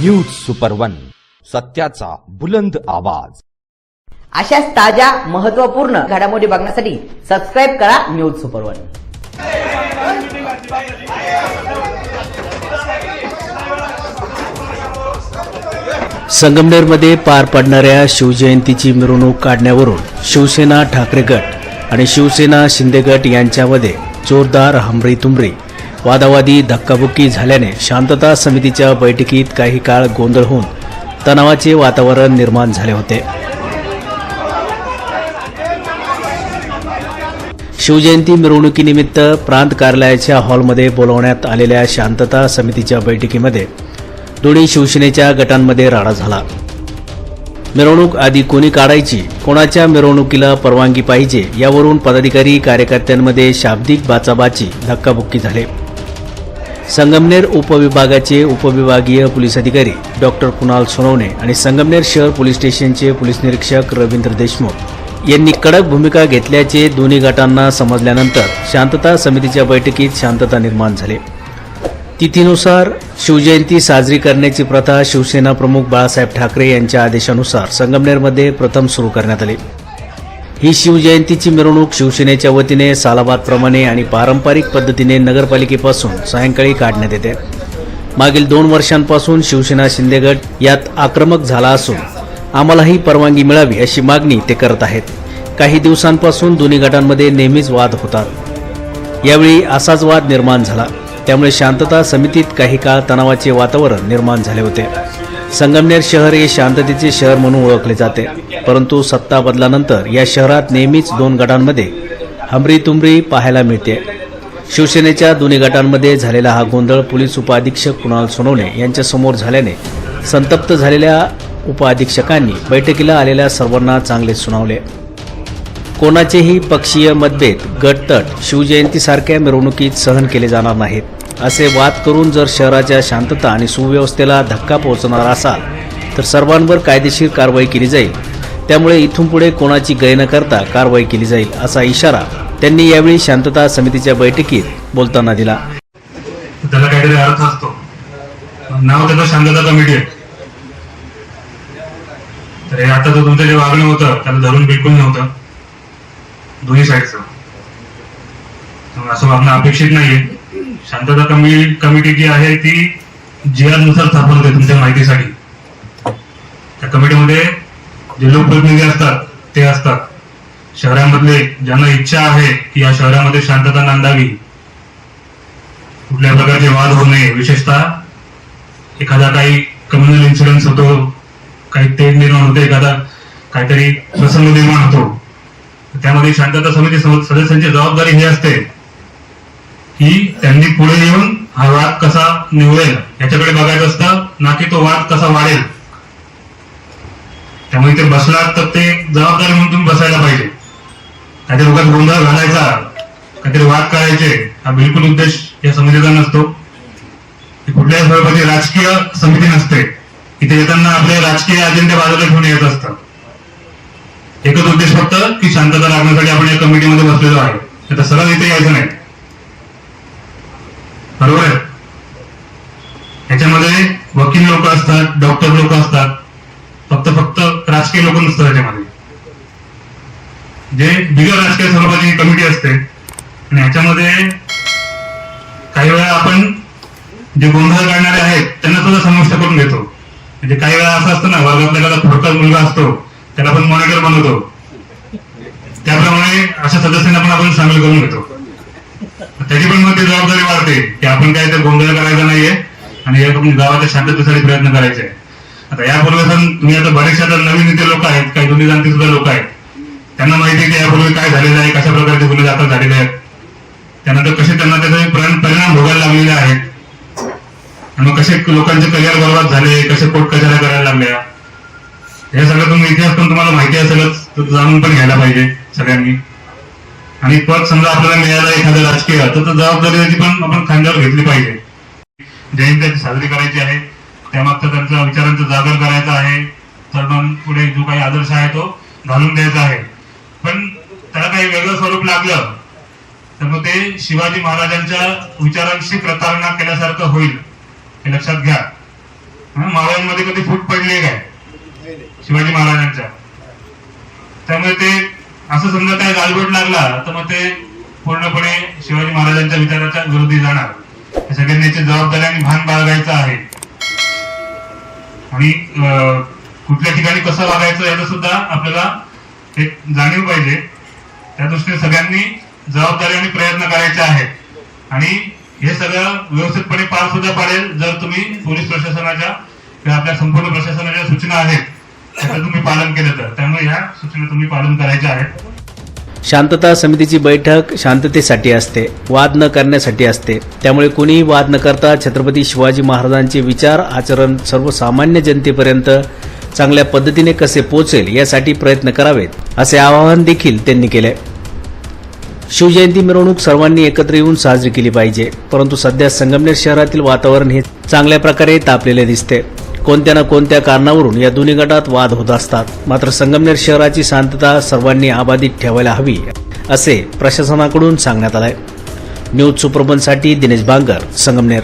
News super one सत्याचा बुलंद आवाज. अशाच ताज्या महत्त्वपूर्ण घडामोडी बघण्यासाठी सबस्क्राईब करा न्यूज सुपर वन संगमनेरमध्ये पार पडणाऱ्या शिवजयंतीची मिरवणूक काढण्यावरून शिवसेना ठाकरे गट आणि शिवसेना शिंदे गट यांच्यामध्ये जोरदार हमरी तुमरी वादावादी धक्काबुक्की झाल्याने शांतता समितीच्या बैठकीत काही काळ गोंधळ होऊन तणावाचे वातावरण निर्माण झाले होते. शिवजयंती मिरवणुकीनिमित्त प्रांत कार्यालयाच्या हॉलमध्ये बोलवण्यात आलेल्या शांतता समितीच्या बैठकीमध्ये दोन्ही शिवसेनेच्या गटांमध्ये राडा झाला. मिरवणूक आधी कोणी काढायची कोणाच्या मिरवणुकीला परवानगी पाहिजे यावरून पदाधिकारी कार्यकर्त्यांमध्ये शाब्दिक बाचाबाची धक्काबुक्की झाले. संगमनेर उपविभागाचे उपविभागीय पोलीस अधिकारी डॉक्टर कुणाल सोनवणे आणि संगमनेर शहर पोलीस स्टेशनचे पोलीस निरीक्षक रवींद्र देशमुख यांनी कडक भूमिका घेतल्याचे दोन्ही गटांना समजल्यानंतर शांतता समितीच्या बैठकीत शांतता निर्माण झाली. तिथीनुसार शिवजयंती साजरी करण्याची प्रथा शिवसेना प्रमुख बाळासाहेब ठाकरे यांच्या आदेशानुसार संगमनेरमध्ये प्रथम सुरू करण्यात आली. ही शिवजयंतीची मिरवणूक शिवसेनेच्या वतीने सालाबादप्रमाणे आणि पारंपरिक पद्धतीने नगरपालिकेपासून सायंकाळी काढण्यात येते. मागील दोन वर्षांपासून शिवसेना शिंदे गट यात आक्रमक झाला असून आम्हालाही परवानगी मिळावी अशी मागणी ते करत आहेत. काही दिवसांपासून दोन्ही गटांमध्ये नेहमीच वाद होतात. यावेळी असाच वाद निर्माण झाला. त्यामुळे शांतता समितीत काही काळ तणावाचे वातावरण निर्माण झाले होते. संगमनेर शहर हे शांततेचे शहर म्हणून ओळखले जाते. परंतु सत्ता बदलानंतर या शहरात नेहमीच दोन गटांमध्ये हमरी तुमरी पाहायला मिळते. शिवसेनेच्या दोन्ही गटांमध्ये झालेला हा गोंधळ पोलीस उपअधीक्षक कुणाल सोनवणे यांच्यासमोर झाल्याने संतप्त झालेल्या उपअधीक्षकांनी बैठकीला आलेल्या सर्वांना चांगले सुनावले. कोणाचेही पक्षीय मतभेद गटतट शिवजयंतीसारख्या मिरवणुकीत सहन केले जाणार नाहीत असे वाद करून जर शहराच्या शांतता आणि सुव्यवस्थेला धक्का पोहोचणार असाल तर सर्वांवर कायदेशीर कारवाई केली जाईल त्यामुळे इथून पुढे कोणाची गय न करता कारवाई केली जाईल असा इशारा त्यांनी यावेळी शांतता समितीच्या बैठकीत बोलताना दिला. त्याला काहीतरी अर्थ असतो. नाव त्याचं शांतता कमिटी आहे. तर हे आता जो तुमचं जे वागणं होतं त्याला धरून बिलकुल नव्हतं. दोन्ही साईडचं. असं वागणं अपेक्षित नाहीये. शांतता कमी कमिटी जी आहे ती जी नुसार स्थापन होते तुमच्या माहितीसाठी. त्या कमिटीमध्ये जे लोकप्रतिनिधी असतात ते असतात. शहरामधले ज्यांना इच्छा आहे की या शहरामध्ये शांतता नांदावी कुठल्या प्रकारचे वाद होऊ नये. विशेषतः एखादा काही कम्युनल इन्सिडन्स होतो काही तेढ निर्माण होते एखादा काहीतरी प्रसंग निर्माण होतो. त्यामध्ये शांतता समिती सदस्यांची जबाबदारी ही असते की त्यांनी पुढे येऊन हा वाद कसा निवडेल याच्याकडे बघायचं असतं ना की तो वाद कसा वाढेल. त्यामुळे ते बसलात तर ते जबाबदारी म्हणून तुम्ही बसायला पाहिजे. काहीतरी उगाच गोंधळ घालायचा. काहीतरी वाद करायचे. हा बिलकुल उद्देश या समितीचा नसतो. कुठल्याही स्वरूपाची राजकीय समिती नसते. इथे येताना आपले राजकीय अजेंडे बाजूला घेऊन येत असतात. एकच उद्देश फक्त की शांतता राखण्यासाठी आपण या कमिटीमध्ये बसलेलो आहे. आता सरळ इथे यायचं नाही. बरोबर आहे? याच्यामध्ये वकील लोक असतात डॉक्टर लोक असतात राजकीय लोक नसतात त्याच्यामध्ये. जे बिगर राजकीय स्वरूपाची कमिटी असते. आणि ह्याच्यामध्ये काही वेळा आपण जे गोंधळ काढणारे आहेत त्यांना सुद्धा समाविष्ट करून घेतो. म्हणजे काही वेळा असं असतं ना वर्गातला एखादा थोडका मुलगा असतो त्याला आपण मॉनिटर बनवतो. त्याप्रमाणे अशा सदस्यांना पण आपण सामील करून घेतो. त्याची पण मग ती जबाबदारी वाढते की आपण काय तर गोंधळ करायचा नाहीये आणि या आपण गावाच्या शांततेसाठी प्रयत्न करायचे. आहे. आता यापूर्वी तुम्ही आता बरेचसे आता नवीन इथे लोक आहेत काही जुनी जाणती सुद्धा लोक आहेत. त्यांना माहिती आहे की यापूर्वी काय झालेलं आहे कशा प्रकारचे गुन्हे दाखल झालेले आहेत. त्यानंतर कसे त्यांना त्याचे परिणाम भोगायला लागलेले आहेत. आणि मग कसे लोकांचे करिअर बर्बाद झाले कसे कोर्ट कशाला करायला लागल्या. हे सगळं तुम्ही इतिहास पण तुम्हाला माहिती असेलच तर जाणून पण घ्यायला पाहिजे सगळ्यांनी. आणि पद समजा आपल्याला मिळालं एखादं राजकीय तर जबाबदारी त्याची पण आपण खांद्यावर घेतली पाहिजे. जयंती साजरी करायची आहे. त्यामागचा त्यांचा विचारांचा जागर करायचा आहे. तरुणां पुढे जो काही आदर्श आहे तो घालून द्यायचा आहे. पण त्याला काही वेगळं स्वरूप लागलं तर मग ते शिवाजी महाराजांच्या विचारांशी प्रतारणा केल्यासारखं होईल हे लक्षात घ्या. महाराजांमध्ये कधी फूट पडली काय? शिवाजी महाराजांच्या. त्यामुळे ते असं समजा काय गालबोट लागला तर मग ते पूर्णपणे शिवाजी महाराजांच्या विचाराच्या विरोधी जाणार. सगळ्यांनी जबाबदाऱ्यांनी आणि भान बाळगायचं आहे. आणि अं, कुठल्या ठिकाणी कसं वागायचं याचं सुद्धा आपल्याला एक जाणीव पाहिजे. त्या दृष्टीने सगळ्यांनी जबाबदारी आणि प्रयत्न करायचे आहेत. आणि हे सगळं व्यवस्थितपणे पार सुद्धा पाडेल जर तुम्ही पोलीस प्रशासनाच्या किंवा आपल्या संपूर्ण प्रशासनाच्या सूचना आहेत त्याचं तुम्ही पालन केलं तर. त्यामुळे ह्या सूचना तुम्ही पालन करायच्या आहेत. शांतता समितीची बैठक शांततेसाठी असते वाद न करण्यासाठी असते. त्यामुळे कुणीही वाद न करता छत्रपती शिवाजी महाराजांचे विचार आचरण सर्वसामान्य जनतेपर्यंत चांगल्या पद्धतीने कसे पोचेल यासाठी प्रयत्न करावेत असे आवाहन देखील त्यांनी केले. शिवजयंती मिरवणूक सर्वांनी एकत्र येऊन साजरी केली पाहिजे परंतु सध्या संगमनेर शहरातील वातावरण हे चांगल्या प्रकारे तापलेले दिसते. कोणत्या ना कोणत्या कारणावरून या दोन्ही गटात वाद होत असतात. मात्र संगमनेर शहराची शांतता सर्वांनी अबाधित ठेवायला हवी असे प्रशासनाकडून सांगण्यात आलंय. न्यूज सुप्रबनसाठी दिनेश बांगर संगमनेर.